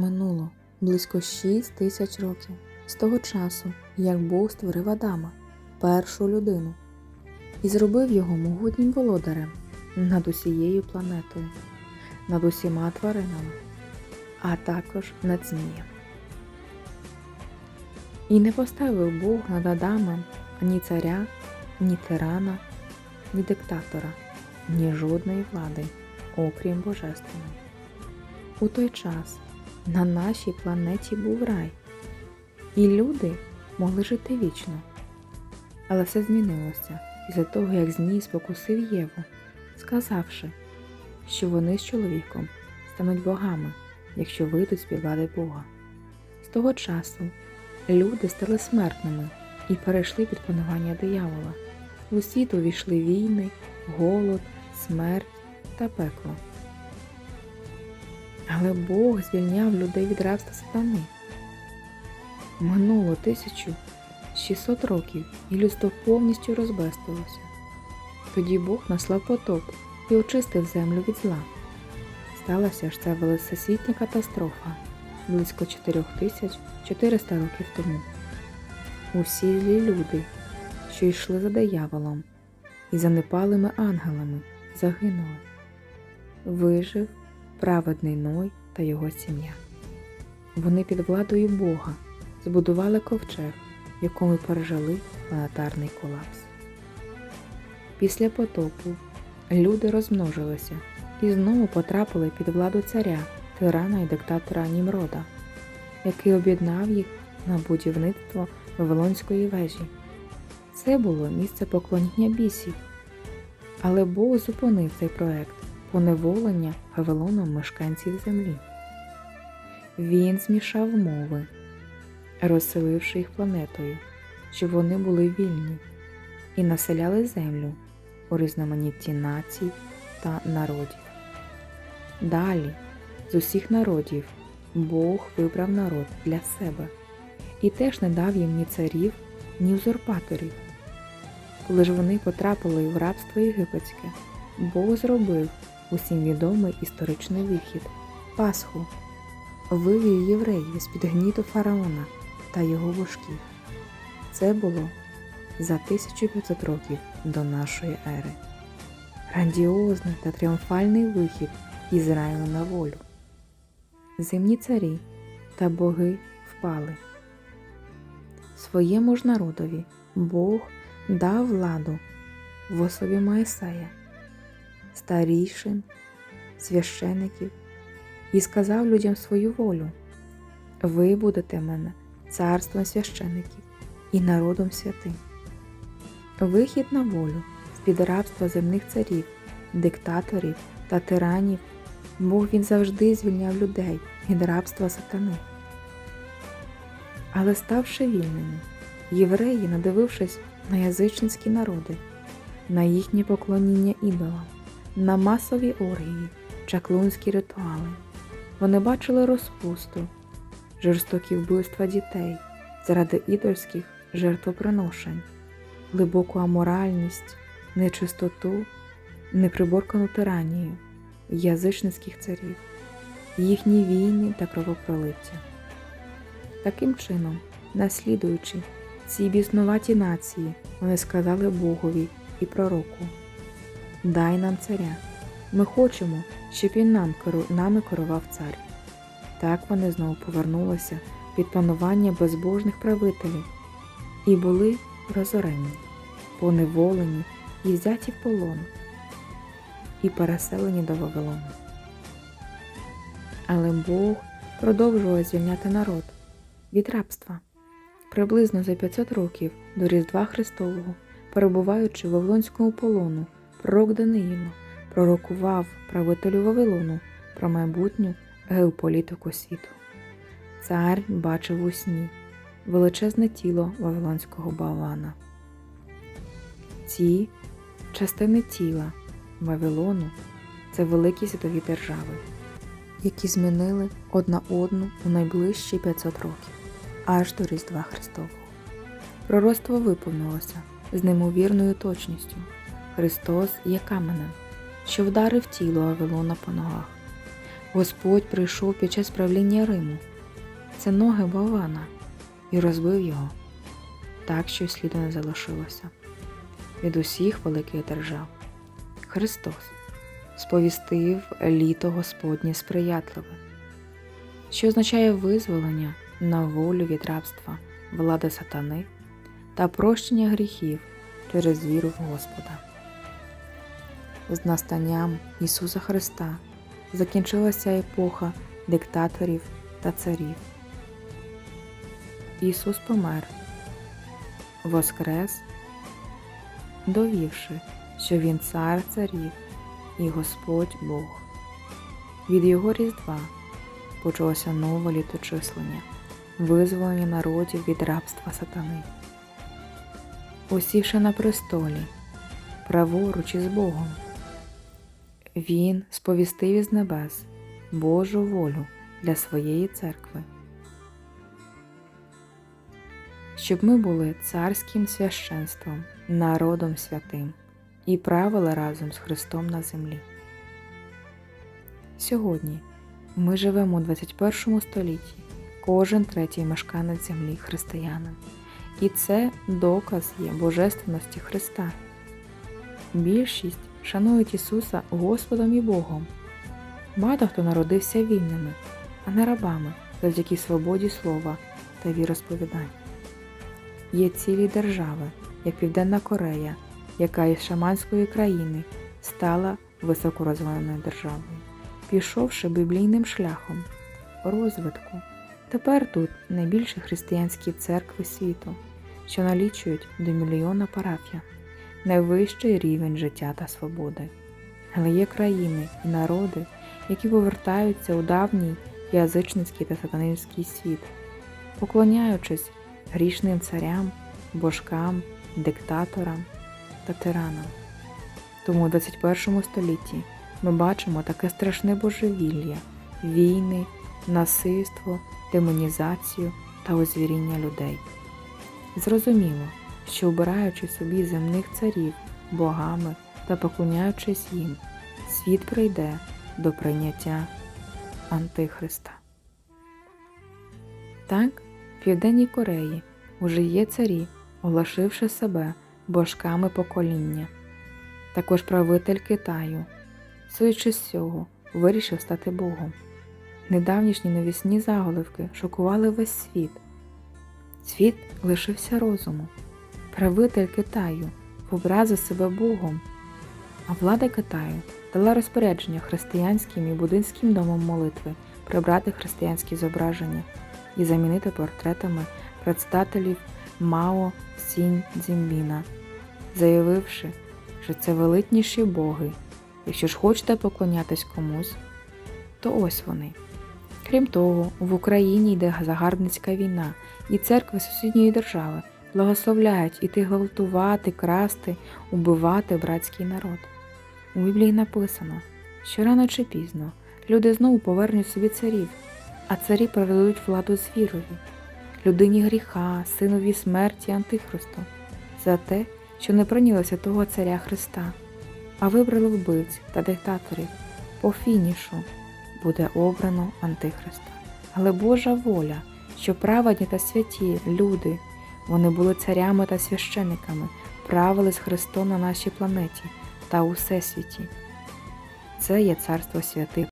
Минуло близько 6 тисяч років з того часу, як Бог створив Адама, першу людину, і зробив його могутнім володарем над усією планетою, над усіма тваринами, а також над змієм. І не поставив Бог над Адамом ні царя, ні тирана, ні диктатора, ні жодної влади, окрім божественної. У той час на нашій планеті був рай, і люди могли жити вічно. Але все змінилося після того, як Змій спокусив Єву, сказавши, що вони з чоловіком стануть богами, якщо вийдуть з під влади Бога. З того часу люди стали смертними і перейшли під панування диявола. У світ увійшли війни, голод, смерть та пекло. Але Бог звільняв людей від рабства сатани. Минуло 1600 років, і людство повністю розбестилося. Тоді Бог наслав потоп і очистив землю від зла. Сталася ж ця великосвітня катастрофа близько 4400 років тому. Усі злі люди, що йшли за дияволом і занепалими ангелами, загинули. Вижив праведний Ной та його сім'я. Вони під владою Бога збудували ковчег, в якому пережили планетарний колапс. Після потопу люди розмножилися і знову потрапили під владу царя, тирана і диктатора Німрода, який об'єднав їх на будівництво Вавилонської вежі. Це було місце поклоніння бісів, але Бог зупинив цей проект поневолення Вавилоном мешканців землі. Він змішав мови, розселивши їх планетою, щоб вони були вільні і населяли землю у різноманітті націй та народів. Далі з усіх народів Бог вибрав народ для себе і теж не дав їм ні царів, ні узурпаторів. Коли ж вони потрапили в рабство єгипетське, Бог зробив усім відомий історичний вихід Пасху, вивів євреїв з-під гніту фараона та його вожків. Це було за 1500 років до нашої ери. Грандіозний та тріумфальний вихід Ізраїлю на волю. Земні царі та боги впали. Своєму ж народові Бог дав владу в особі Моїсея, старішин, священиків і сказав людям свою волю: Ви будете мене царством священиків і народом святим. Вихід на волю з-під рабства земних царів, диктаторів та тиранів, Бог він завжди звільняв людей від рабства сатани. Але ставши вільними, євреї, надивившись на язичницькі народи, на їхнє поклоніння ідолам, на масові оргії, чаклунські ритуали, вони бачили розпусту, жорстокі вбивства дітей заради ідольських жертвоприношень, глибоку аморальність, нечистоту, неприборкану тиранію язичницьких царів, їхні війни та кровопролиття. Таким чином, наслідуючи ці біснуваті нації, вони сказали Богові і пророку: Дай нам царя, ми хочемо, щоб він нам нами керував цар. Так вони знову повернулися під панування безбожних правителів і були розорені, поневолені і взяті в полон, і переселені до Вавилону. Але Бог продовжував звільняти народ від рабства. Приблизно за 500 років до Різдва Христового, перебуваючи в Вавилонському полону, пророк Даниїло пророкував правителю Вавилону про майбутню геополітику світу. Цар бачив у сні величезне тіло Вавилонського балана. Ці частини тіла Вавилону це великі світові держави, які змінили одна одну у найближчі 500 років, аж до Різдва Христового. Пророцтво виповнилося з неймовірною точністю. Христос є каменем, що вдарив тіло Вавилона по ногах. Господь прийшов під час правління Риму. Це ноги Бавана і розбив його. Так що й сліду не залишилося від усіх великих держав. Христос сповістив літо Господнє сприятливе, що означає визволення на волю від рабства, влади сатани та прощення гріхів через віру в Господа. З настанням Ісуса Христа закінчилася епоха диктаторів та царів. Ісус помер, воскрес, довівши, що Він цар царів і Господь Бог. Від Його Різдва почалося нове літочислення, визволення народів від рабства сатани. Усівши на престолі, праворуч із Богом, Він сповістив із небес Божу волю для своєї церкви, щоб ми були царським священством, народом святим і правили разом з Христом на землі. Сьогодні ми живемо у 21 столітті, кожен третій мешканець землі християнин. І це доказ є божественності Христа. Більшість шанують Ісуса Господом і Богом. Багато хто народився вільними, а не рабами завдяки свободі слова та віросповідань. Є цілі держави, як Південна Корея, яка із шаманської країни стала високорозвиненою державою, пішовши біблійним шляхом розвитку. Тепер тут найбільші християнські церкви світу, що налічують до мільйона парафія, найвищий рівень життя та свободи. Але є країни і народи, які повертаються у давній язичницький та сатанинський світ, поклоняючись грішним царям, божкам, диктаторам та тиранам. Тому у 21 столітті ми бачимо таке страшне божевілля, війни, насильство, демонізацію та озвіріння людей. Зрозуміло, що обираючи собі земних царів богами та поклоняючись їм, світ прийде до прийняття Антихриста. Так, в Південній Кореї уже є царі, оголошивши себе божками покоління. Також правитель Китаю, судячи з цього, вирішив стати Богом. Недавнішні новісні заголовки шокували весь світ. Світ лишився розуму. Правитель Китаю образив себе Богом, а влада Китаю дала розпорядження християнським і буддинським домам молитви прибрати християнські зображення і замінити портретами предстателів Мао Сінь Цзіньбіна, заявивши, що це величніші боги. Якщо ж хочете поклонятись комусь, то ось вони. Крім того, в Україні йде загарбницька війна, і церкви сусідньої держави благословляють іти гвалтувати, красти, убивати братський народ. У Біблії написано, що рано чи пізно люди знову повернуть собі царів, а царі передадуть владу звірові, людині гріха, синові смерті Антихристу, за те, що не прийняли святого Царя Христа, а вибрали вбивць та диктаторів по фінішу буде обрано Антихриста. Але Божа воля, що праведні та святі люди, вони були царями та священиками, правили з Христом на нашій планеті та у всесвіті. Це є царство святих.